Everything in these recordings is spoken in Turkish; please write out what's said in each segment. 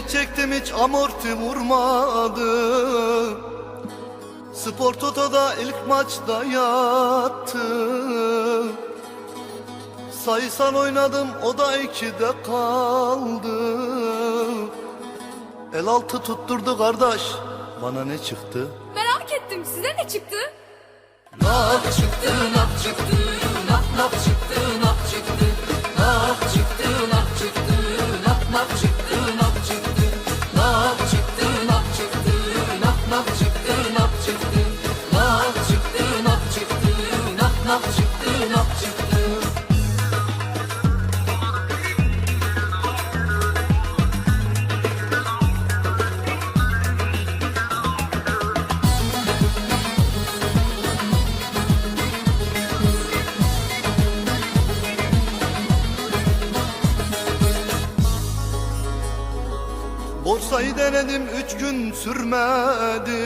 Çile çektim hiç amorti vurmadı Spor Toto'da ilk maçta yattı Sayısal oynadım o da ikide kaldı El altı tutturdu kardeş Bana ne çıktı? Merak ettim size ne çıktı? Nak çıktı nak çıktı Borsayı denedim üç gün sürmedi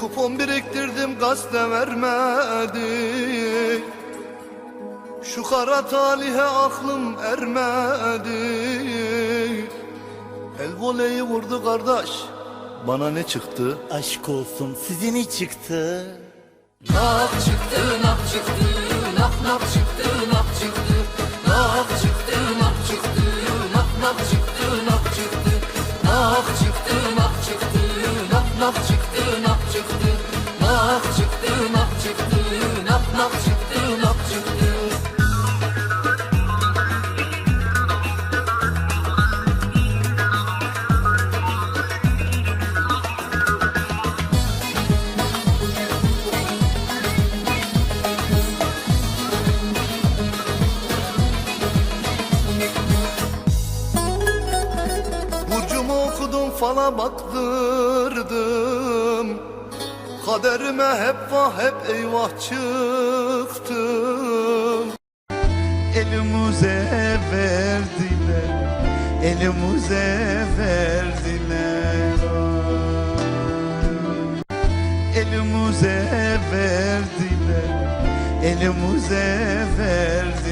Kupon biriktirdim gazete vermedi Şu kara talihe aklım ermedi El voleyi vurdu kardeş Bana ne çıktı? Aşk olsun size ne çıktı? Nak çıktı nak çıktı Nak nak çıktı nak çıktı Nak çıktı nak çıktı Nak nak çıktı nak çıktı. Nak çıktı nak çıktı fala baktırdım. Kaderime hep vah hep eyvah çıktım. Elimize verdiler Elimize verdiler. Elimize verdiler Elimize verdiler